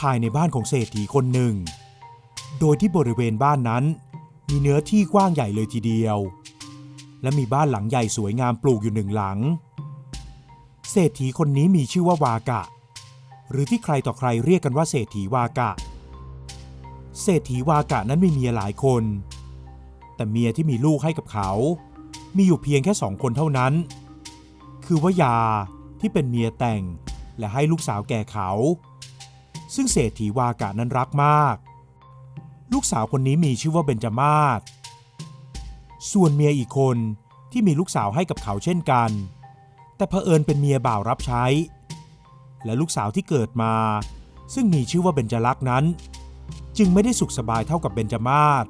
ภายในบ้านของเศรษฐีคนหนึ่ง โดยที่บริเวณบ้านนั้น มีเนื้อที่กว้างใหญ่เลยทีเดียว และมีบ้านหลังใหญ่สวยงามปลูกอยู่หนึ่งหลัง เศรษฐีคนนี้มีชื่อว่าวากะ หรือที่ใครต่อใครเรียกกันว่าเศรษฐีวากะ เศรษฐีวากะนั้นมีเมียหลายคน แต่เมียที่มีลูกให้กับเขา มีอยู่เพียงแค่สองคนเท่านั้น คือว่ายาที่เป็นเมียแต่งและให้ลูกสาวแก่เขา ซึ่งเศรษฐีวากะนั้นรักมาก ลูกสาวคนนี้มีชื่อว่าเบญจมาศส่วนเมียอีกคนที่มีลูกสาวให้กับเขาเช่นกัน แต่เผอิญเป็นเมียบ่าวรับใช้ และลูกสาวที่เกิดมา ซึ่งมีชื่อว่าเบญจลักษณ์นั้น จึงไม่ได้สุขสบายเท่ากับเบญจมาศ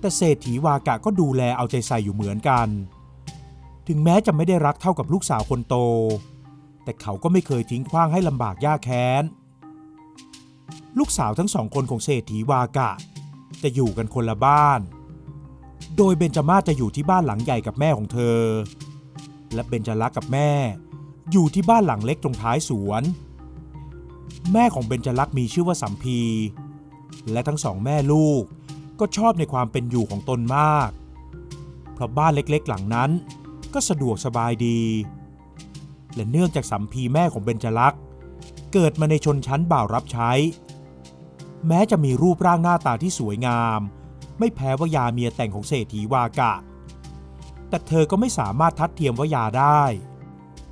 แต่เศรษฐีวากะก็ดูแลเอาใจใส่อยู่เหมือนกัน ถึงแม้จะไม่ได้รักเท่ากับลูกสาวคนโต แต่เขาก็ไม่เคยทิ้งขว้างให้ลำบากยากแค้น ลูกสาวทั้งสองคนของเศรษฐีวากะ จะอยู่กันคนละบ้าน โดยเบญจมาศจะอยู่ที่บ้านหลังใหญ่กับแม่ของเธอ และเบญจลักษ์กับแม่ อยู่ที่บ้านหลังเล็กตรงท้ายสวน แม่ของเบญจลักษ์มีชื่อว่าสัมพี และทั้งสองแม่ลูกก็ชอบในความเป็นอยู่ของตนมาก เพราะบ้านเล็กๆ หลังนั้นก็สะดวกสบายดี และเนื่องจากสัมพีแม่ของเบญจลักษ์ เกิดมาในชนชั้นบ่าวรับใช้ แม้จะมีรูปร่างหน้าตาที่สวยงาม ไม่แพ้ว่ายาเมียแต่งของเศรษฐีวากะ แต่เธอก็ไม่สามารถทัดเทียมว่ายาได้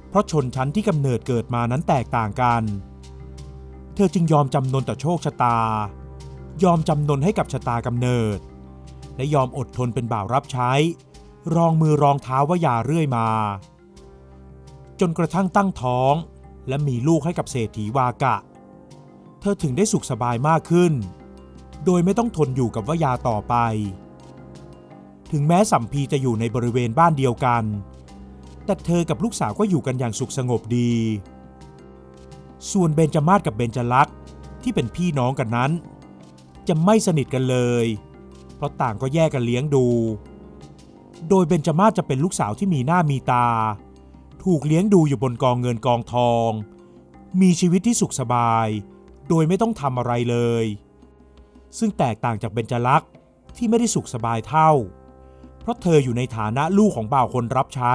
เพราะชนชั้นที่กำเนิดเกิดมานั้นแตกต่างกัน เธอจึงยอมจำนนต่อโชคชะตา ยอมจำนนให้กับชะตากำเนิด และยอมอดทนเป็นบ่าวรับใช้ รองมือรองเท้าว่ายาเรื่อยมา จนกระทั่งตั้งท้อง และมีลูกให้กับเศรษฐีวากะ เธอถึงได้สุขสบายมากขึ้น โดยไม่ต้องทนอยู่กับวายาต่อไป ถึงแม้สัมพีจะอยู่ในบริเวณบ้านเดียวกัน แต่เธอกับลูกสาวก็อยู่กันอย่างสุขสงบดี ส่วนเบญจมาศกับเบญจลักษ์ที่เป็นพี่น้องกันนั้น จะไม่สนิทกันเลย เพราะต่างก็แยกกันเลี้ยงดู โดยเบญจมาศจะเป็นลูกสาวที่มีหน้ามีตา ถูกเลี้ยงดูอยู่บนกองเงินกองทอง มีชีวิตที่สุขสบาย โดยไม่ต้องทำอะไรเลย ซึ่งแตกต่างจากเบญจลักษณ์ที่ไม่ได้สุขสบายเท่า เพราะเธออยู่ในฐานะลูกของบ่าวคนรับใช้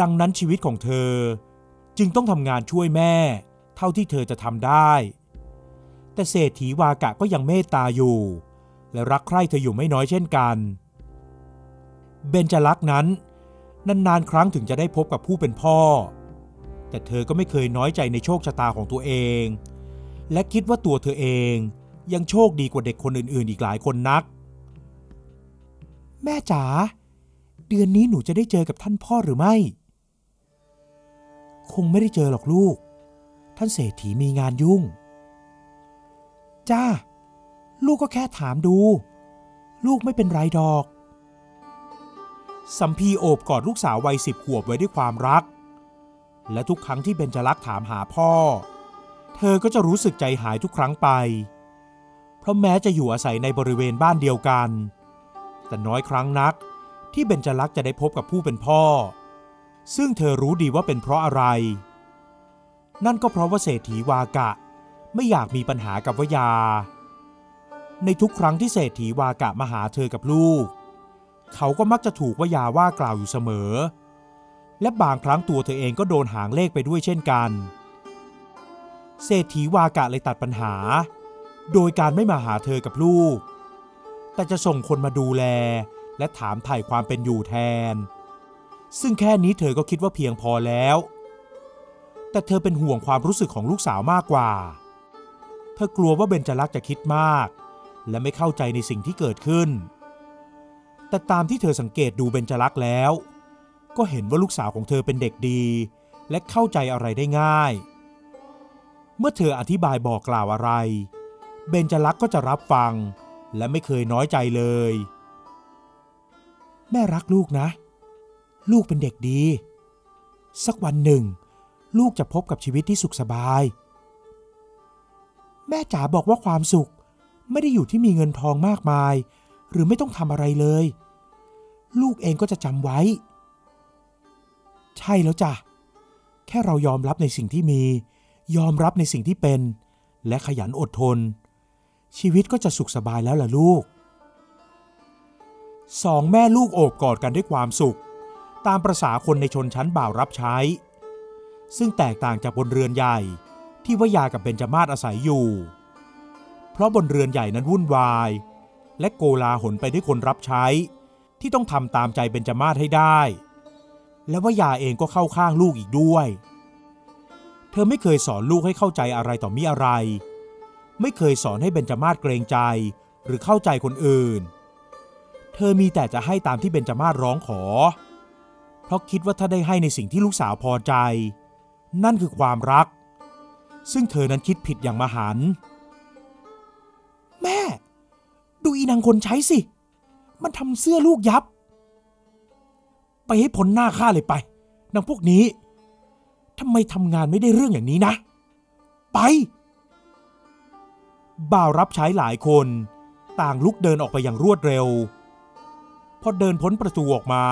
ดังนั้นชีวิตของเธอจึงต้องทำงานช่วยแม่ เท่าที่เธอจะทำได้ แต่เศรษฐีวากะก็ยังเมตตาอยู่ และรักใคร่เธออยู่ไม่น้อยเช่นกัน เบญจลักษณ์นั้น นานๆ ครั้งถึงจะได้พบกับผู้เป็นพ่อ แต่เธอก็ไม่เคยน้อยใจในโชคชะตาของตัวเอง และคิดว่าตัวเธอเองยังโชคดีกว่าเด็กคนอื่นๆ อีกหลายคนนัก แม่จ๋าเดือนนี้หนูจะได้เจอกับท่านพ่อหรือไม่ คงไม่ได้เจอหรอกลูก ท่านเศรษฐีมีงานยุ่ง จ้า ลูกก็แค่ถามดู ลูกไม่เป็นไรดอก สัมพีโอบกอดลูกสาววัยสิบขวบไว้ด้วยความรัก และทุกครั้งที่เบญจลักษ์ถามหาพ่อ เธอก็จะรู้สึกใจหายทุกครั้งไป เพราะแม้จะอยู่อาศัยในบริเวณบ้านเดียวกัน แต่น้อยครั้งนักที่เบญจลักษ์จะได้พบกับผู้เป็นพ่อ ซึ่งเธอรู้ดีว่าเป็นเพราะอะไร นั่นก็เพราะว่าเศรษฐีวากะไม่อยากมีปัญหากับวยา ในทุกครั้งที่เศรษฐีวากะมาหาเธอกับลูก เขาก็มักจะถูกวายาว่ากล่าวอยู่เสมอ และบางครั้งตัวเธอเองก็โดนหางเลขไปด้วยเช่นกัน เศรษฐีวากะเลยตัดปัญหา โดยการไม่มาหาเธอกับลูก แต่จะส่งคนมาดูแล และถามถ่ายความเป็นอยู่แทน ซึ่งแค่นี้เธอก็คิดว่าเพียงพอแล้ว แต่เธอเป็นห่วงความรู้สึกของลูกสาวมากกว่า เธอกลัวว่าเบญจลักษ์จะคิดมาก และไม่เข้าใจในสิ่งที่เกิดขึ้น แต่ตามที่เธอสังเกตดูเบญจลักษณ์แล้ว ก็เห็นว่าลูกสาวของเธอเป็นเด็กดี และเข้าใจอะไรได้ง่าย เมื่อเธออธิบายบอกกล่าวอะไร เบญจลักษณ์ก็จะรับฟัง และไม่เคยน้อยใจเลย แม่รักลูกนะ ลูกเป็นเด็กดี สักวันหนึ่ง ลูกจะพบกับชีวิตที่สุขสบาย แม่จ๋าบอกว่าความสุขไม่ได้อยู่ที่มีเงินทองมากมาย หรือไม่ต้องทำอะไรเลย ลูกเองก็จะจำไว้ ใช่แล้วจ้ะ แค่เรายอมรับในสิ่งที่มี ยอมรับในสิ่งที่เป็น และขยันอดทน ชีวิตก็จะสุขสบายแล้วล่ะลูกสองแม่ลูกโอบกอดกันด้วยความสุข ตามประษาคนในชนชั้นบ่าวรับใช้ ซึ่งแตกต่างจากบนเรือนใหญ่ที่วายากับเบญจมาศอาศัยอยู่ เพราะบนเรือนใหญ่นั้นวุ่นวาย และโกลาหลไปด้วยคนรับใช้ ที่ต้องทำตามใจเบญจมาศให้ได้ และว่ายาเองก็เข้าข้างลูกอีกด้วย เธอไม่เคยสอนลูกให้เข้าใจอะไรต่อมีอะไร ไม่เคยสอนให้เบญจมาศเกรงใจหรือเข้าใจคนอื่น เธอมีแต่จะให้ตามที่เบญจมาศร้องขอ เพราะคิดว่าถ้าได้ให้ในสิ่งที่ลูกสาวพอใจ นั่นคือความรัก ซึ่งเธอนั้นคิดผิดอย่างมหัน แม่ ดูอีนางคนใช้สิ มันทำเสื้อลูกยับ ไปให้พ้นหน้าข้าเลยไปนางพวกนี้ทำไมทำงานไม่ได้เรื่องอย่างนี้นะ ไป บ่าวรับใช้หลายคนต่างลุกเดินออกไปอย่างรวดเร็ว พอเดินพ้นประตูออกมา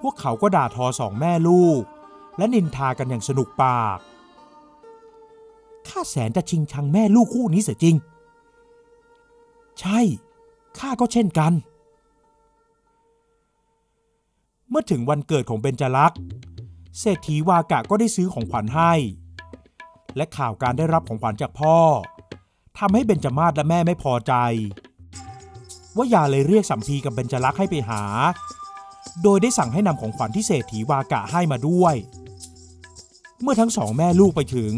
พวกเขาก็ด่าทอสองแม่ลูก และนินทากันอย่างสนุกปาก ข้าแสนจะชิงชังแม่ลูกคู่นี้เสียจริง ใช่ ข้าก็เช่นกัน เมื่อถึงวันเกิดของเบญจลักษ์เศรษฐีวากะก็ได้ซื้อของขวัญให้ และข่าวการได้รับของขวัญจากพ่อทำให้เบญจมาศและแม่ไม่พอใจ ว่ายาเลยเรียกสัมพีกับเบญจลักษ์ให้ไปหา โดยได้สั่งให้นำของขวัญที่เศรษฐีวากะให้มาด้วย เมื่อทั้งสองแม่ลูกไปถึง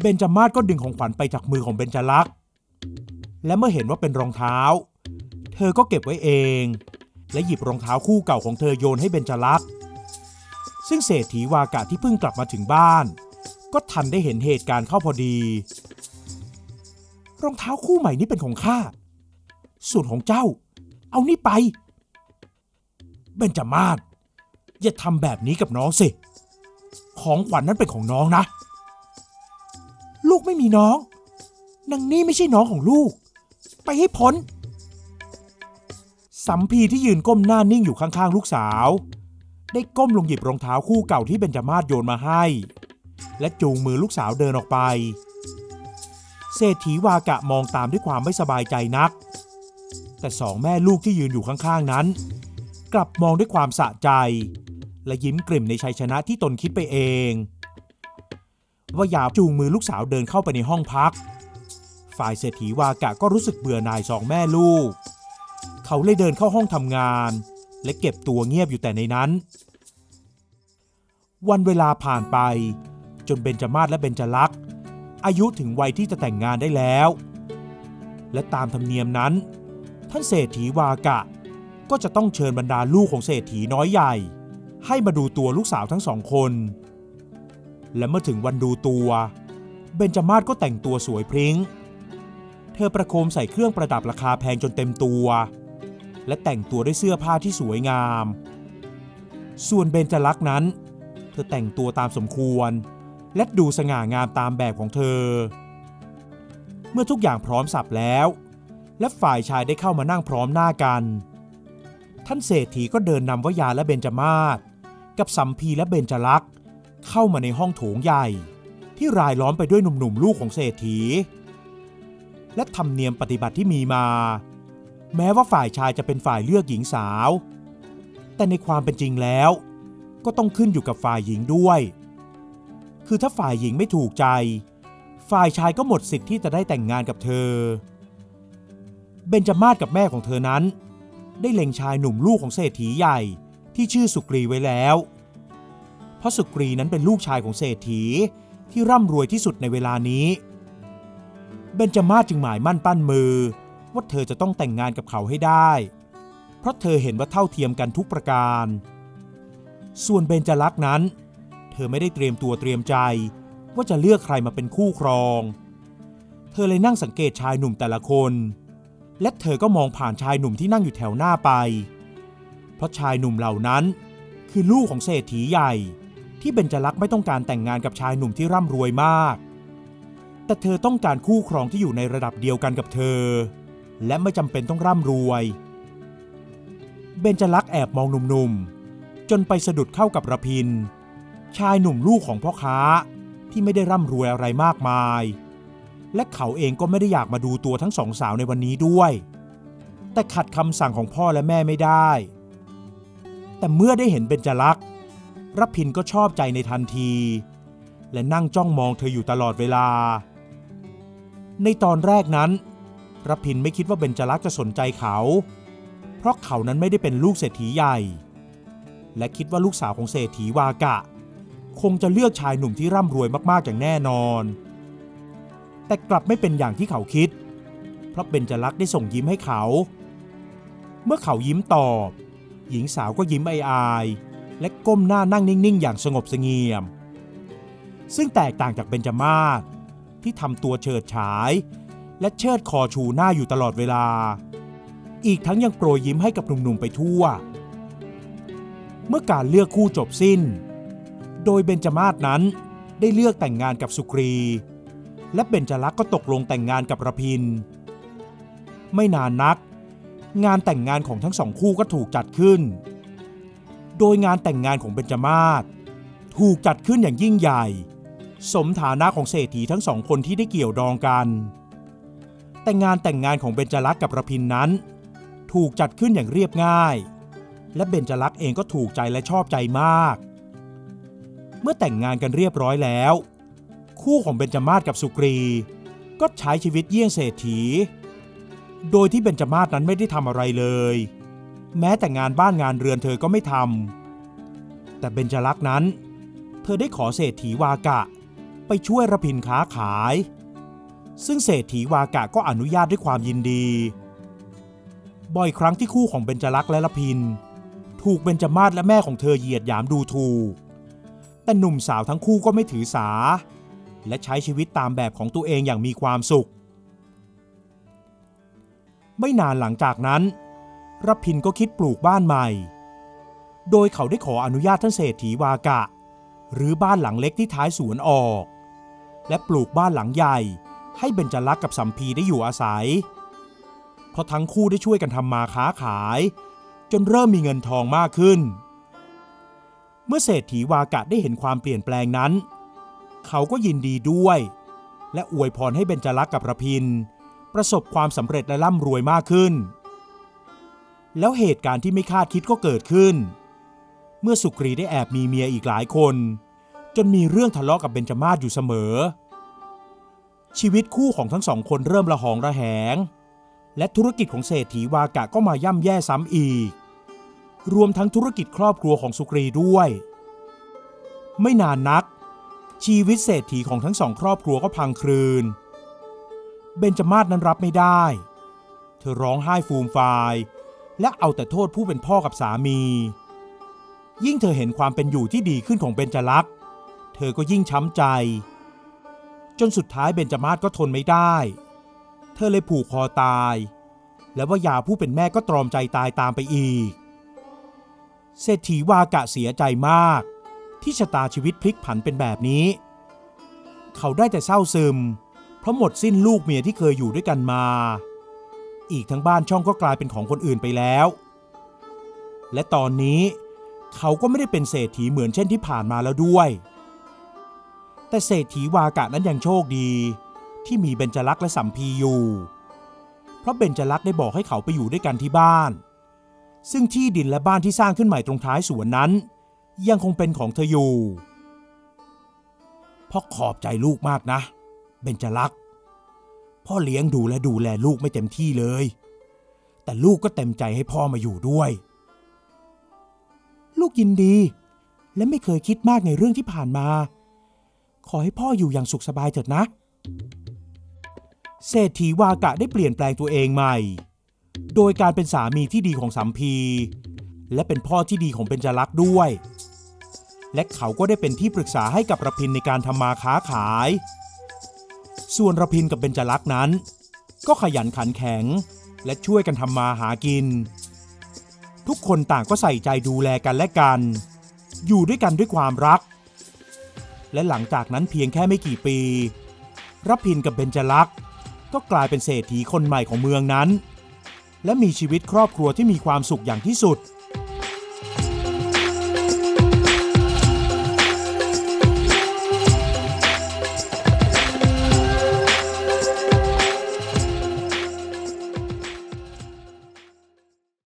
เบญจมาศก็ดึงของขวัญไปจากมือของเบญจลักษ์และเมื่อเห็นว่าเป็นรองเท้า เธอก็เก็บไว้เอง และหยิบรองเท้าคู่เก่าของเธอโยนให้เบญจลักษ์ซึ่งเศรษฐีวากะที่เพิ่งกลับมาถึงบ้าน ก็ทันได้เห็นเหตุการณ์เข้าพอดี รองเท้าคู่ใหม่นี้เป็นของข้า ส่วนของเจ้า เอานี่ไป เบญจมาศอย่าทำแบบนี้กับน้องสิ ของขวัญนนั้นเป็นของน้องนะ ลูกไม่มีน้องนางนี่ไม่ใช่น้องของลูก ไปให้พ้น สัมพีที่ยืนก้มหน้านิ่งอยู่ข้างๆลูกสาว ได้ก้มลงหยิบรองเท้าคู่เก่าที่เบญจมาศโยนมาให้ และจูงมือลูกสาวเดินออกไป เศรษฐีวากะมองตามด้วยความไม่สบายใจนัก แต่สองแม่ลูกที่ยืนอยู่ข้างๆนั้น กลับมองด้วยความสะใจ และยิ้มกลิ่มในชัยชนะที่ตนคิดไปเองว่ายาจูงมือลูกสาวเดินเข้าไปในห้องพัก ฝ่ายเศรษฐีวากะก็รู้สึกเบื่อหน่ายสองแม่ลูก เขาเลยเดินเข้าห้องทำงาน และเก็บตัวเงียบอยู่แต่ในนั้น วันเวลาผ่านไป จนเบญจมาศและเบญจลักษ์อายุถึงวัยที่จะแต่งงานได้แล้ว และตามธรรมเนียมนั้น ท่านเศรษฐีวากะ ก็จะต้องเชิญบรรดาลูกของเศรษฐีน้อยใหญ่ ให้มาดูตัวลูกสาวทั้งสองคน และเมื่อถึงวันดูตัวเบญจมาศก็แต่งตัวสวยพริ้ง เธอประโคมใส่เครื่องประดับราคาแพงจนเต็มตัว และแต่งตัวด้วยเสื้อผ้าที่สวยงาม ส่วนเบญจลักษณ์นั้น เธอแต่งตัวตามสมควร และดูสง่างามตามแบบของเธอ เมื่อทุกอย่างพร้อมสับแล้ว และฝ่ายชายได้เข้ามานั่งพร้อมหน้ากัน ท่านเศรษฐีก็เดินนำวยาและเบญจมาศกับสัมพีและเบญจลักษณ์เข้ามาในห้องโถงใหญ่ ที่รายล้อมไปด้วยหนุ่มๆลูกของเศรษฐี และธรรมเนียมปฏิบัติที่มีมา แม้ว่าฝ่ายชายจะเป็นฝ่ายเลือกหญิงสาว แต่ในความเป็นจริงแล้ว ก็ต้องขึ้นอยู่กับฝ่ายหญิงด้วย คือถ้าฝ่ายหญิงไม่ถูกใจ ฝ่ายชายก็หมดสิทธิ์ที่จะได้แต่งงานกับเธอ เบญจามาศกับแม่ของเธอนั้น ได้เล็งชายหนุ่มลูกของเศรษฐีใหญ่ที่ชื่อสุกรีไว้แล้ว เพราะสุกรีนั้นเป็นลูกชายของเศรษฐีที่ร่ำรวยที่สุดในเวลานี้ เบญจามาศจึงหมายมั่นปั้นมือ ว่าเธอจะต้องแต่งงานกับเขาให้ได้ เพราะเธอเห็นว่าเท่าเทียมกันทุกประการ ส่วนเบญจลักษณ์นั้น เธอไม่ได้เตรียมตัวเตรียมใจ ว่าจะเลือกใครมาเป็นคู่ครอง เธอเลยนั่งสังเกตชายหนุ่มแต่ละคน และเธอก็มองผ่านชายหนุ่มที่นั่งอยู่แถวหน้าไป เพราะชายหนุ่มเหล่านั้นคือลูกของเศรษฐีใหญ่ ที่เบญจลักษณ์ไม่ต้องการแต่งงานกับชายหนุ่มที่ร่ำรวยมาก แต่เธอต้องการคู่ครองที่อยู่ในระดับเดียวกันกับเธอ และไม่จำเป็นต้องร่ำรวย เบญจลักษ์แอบมองหนุ่มๆ จนไปสะดุดเข้ากับระพิน ชายหนุ่มลูกของพ่อค้าที่ไม่ได้ร่ำรวยอะไรมากมาย และเขาเองก็ไม่ได้อยากมาดูตัวทั้งสองสาวในวันนี้ด้วย แต่ขัดคำสั่งของพ่อและแม่ไม่ได้ แต่เมื่อได้เห็นเบญจลักษ์รพินก็ชอบใจในทันที และนั่งจ้องมองเธออยู่ตลอดเวลา ในตอนแรกนั้น รพินไม่คิดว่าเบญจลักษ์จะสนใจเขา เพราะเขานั้นไม่ได้เป็นลูกเศรษฐีใหญ่ และคิดว่าลูกสาวของเศรษฐีวากะ คงจะเลือกชายหนุ่มที่ร่ำรวยมากๆอย่างแน่นอน แต่กลับไม่เป็นอย่างที่เขาคิด เพราะเบญจลักษ์ได้ส่งยิ้มให้เขา เมื่อเขายิ้มตอบ หญิงสาวก็ยิ้มอายๆและก้มหน้านั่งนิ่งๆ อย่างสงบเสงี่ยม ซึ่งแตกต่างจากเบญจมาศที่ทำตัวเฉิดฉาย และเชิดคอชูหน้าอยู่ตลอดเวลา อีกทั้งยังโปรยยิ้มให้กับหนุ่มๆไปทั่ว เมื่อการเลือกคู่จบสิ้น โดยเบญจมาศนั้นได้เลือกแต่งงานกับสุกรี และเบญจลักษ์ก็ตกลงแต่งงานกับระพิน ไม่นานนัก งานแต่งงานของทั้งสองคู่ก็ถูกจัดขึ้น โดยงานแต่งงานของเบญจมาศถูกจัดขึ้นอย่างยิ่งใหญ่ สมฐานะของเศรษฐีทั้งสองคนที่ได้เกี่ยวดองกัน แต่งานแต่งงานของเบญจลักษณ์กับระพินนั้น ถูกจัดขึ้นอย่างเรียบง่าย และเบญจลักษณ์เองก็ถูกใจและชอบใจมาก เมื่อแต่งงานกันเรียบร้อยแล้ว คู่ของเบญจมาศกับสุกรี ก็ใช้ชีวิตเยี่ยงเศรษฐี โดยที่เบญจมาศนั้นไม่ได้ทำอะไรเลย แม้แต่งานบ้านงานเรือนเธอก็ไม่ทำแต่เบญจลักษณ์นั้น เธอได้ขอเศรษฐีวากะ ไปช่วยระพินค้าขาย ซึ่งเศรษฐีวากะก็อนุญาตด้วยความยินดี บ่อยครั้งที่คู่ของเบญจลักษ์และระพิน ถูกเบญจมาศและแม่ของเธอเหยียดหยามดูถูก แต่หนุ่มสาวทั้งคู่ก็ไม่ถือสา และใช้ชีวิตตามแบบของตัวเองอย่างมีความสุข ไม่นานหลังจากนั้นรพินก็คิดปลูกบ้านใหม่ โดยเขาได้ขออนุญาตท่านเศรษฐีวากะ หรือบ้านหลังเล็กที่ท้ายสวนออก และปลูกบ้านหลังใหญ่ ให้เบญจลักษ์กับสัมพีได้อยู่อาศัย เพราะทั้งคู่ได้ช่วยกันทำมาค้าขาย จนเริ่มมีเงินทองมากขึ้น เมื่อเศรษฐีวากะได้เห็นความเปลี่ยนแปลงนั้น เขาก็ยินดีด้วย และอวยพรให้เบญจลักษ์กับระพิน ประสบความสำเร็จและร่ำรวยมากขึ้น แล้วเหตุการณ์ที่ไม่คาดคิดก็เกิดขึ้น เมื่อสุกรีได้แอบมีเมียอีกหลายคน จนมีเรื่องทะเลาะกับเบญจมาศอยู่เสมอ ชีวิตคู่ของทั้งสองคนเริ่มระหองระแหง และธุรกิจของเศรษฐีวากะก็มาย่ำแย่ซ้ำอีก รวมทั้งธุรกิจครอบครัวของสุกรีด้วย ไม่นานนัก ชีวิตเศรษฐีของทั้งสองครอบครัวก็พังคลืน เบญจมาศนั้นรับไม่ได้ เธอร้องไห้ฟูมฟาย และเอาแต่โทษผู้เป็นพ่อกับสามี ยิ่งเธอเห็นความเป็นอยู่ที่ดีขึ้นของเบญจลักษณ์ เธอก็ยิ่งช้ำใจ จนสุดท้ายเบญจมาศก็ทนไม่ได้ เธอเลยผูกคอตาย และว่ายาผู้เป็นแม่ก็ตรอมใจตายตามไปอีก เศรษฐีวากะเสียใจมาก ที่ชะตาชีวิตพลิกผันเป็นแบบนี้ เขาได้แต่เศร้าซึม เพราะหมดสิ้นลูกเมียที่เคยอยู่ด้วยกันมา อีกทั้งบ้านช่องก็กลายเป็นของคนอื่นไปแล้ว และตอนนี้เขาก็ไม่ได้เป็นเศรษฐีเหมือนเช่นที่ผ่านมาแล้วด้วย แต่เศรษฐีวากะนั้นยังโชคดี ที่มีเบญจลักษณ์และสัมพีอยู่ เพราะเบญจลักษณ์ได้บอกให้เขาไปอยู่ด้วยกันที่บ้าน ซึ่งที่ดินและบ้านที่สร้างขึ้นใหม่ตรงท้ายสวนนั้น ยังคงเป็นของเธออยู่พ่อขอบใจลูกมากนะ เบญจลักษณ์พ่อเลี้ยงดูและดูแลลูกไม่เต็มที่เลย แต่ลูกก็เต็มใจให้พ่อมาอยู่ด้วย ลูกยินดี และไม่เคยคิดมากในเรื่องที่ผ่านมา ขอให้พ่ออยู่อย่างสุขสบายเถิดนะ เศรษฐีวากะได้เปลี่ยนแปลงตัวเองใหม่ โดยการเป็นสามีที่ดีของสัมพี และเป็นพ่อที่ดีของเบญจลักษ์ด้วย และเขาก็ได้เป็นที่ปรึกษาให้กับระพินในการทำมาค้าขาย ส่วนระพินกับเบญจลักษ์นั้น ก็ขยันขันแข็ง และช่วยกันทำมาหากิน ทุกคนต่างก็ใส่ใจดูแลกันและกัน อยู่ด้วยกันด้วยความรัก และหลังจากนั้นเพียงแค่ไม่กี่ปีรับพินกับเบญจลักษ์ก็กลายเป็นเศรษฐีคนใหม่ของเมืองนั้น และมีชีวิตครอบครัวที่มีความสุขอย่างที่สุด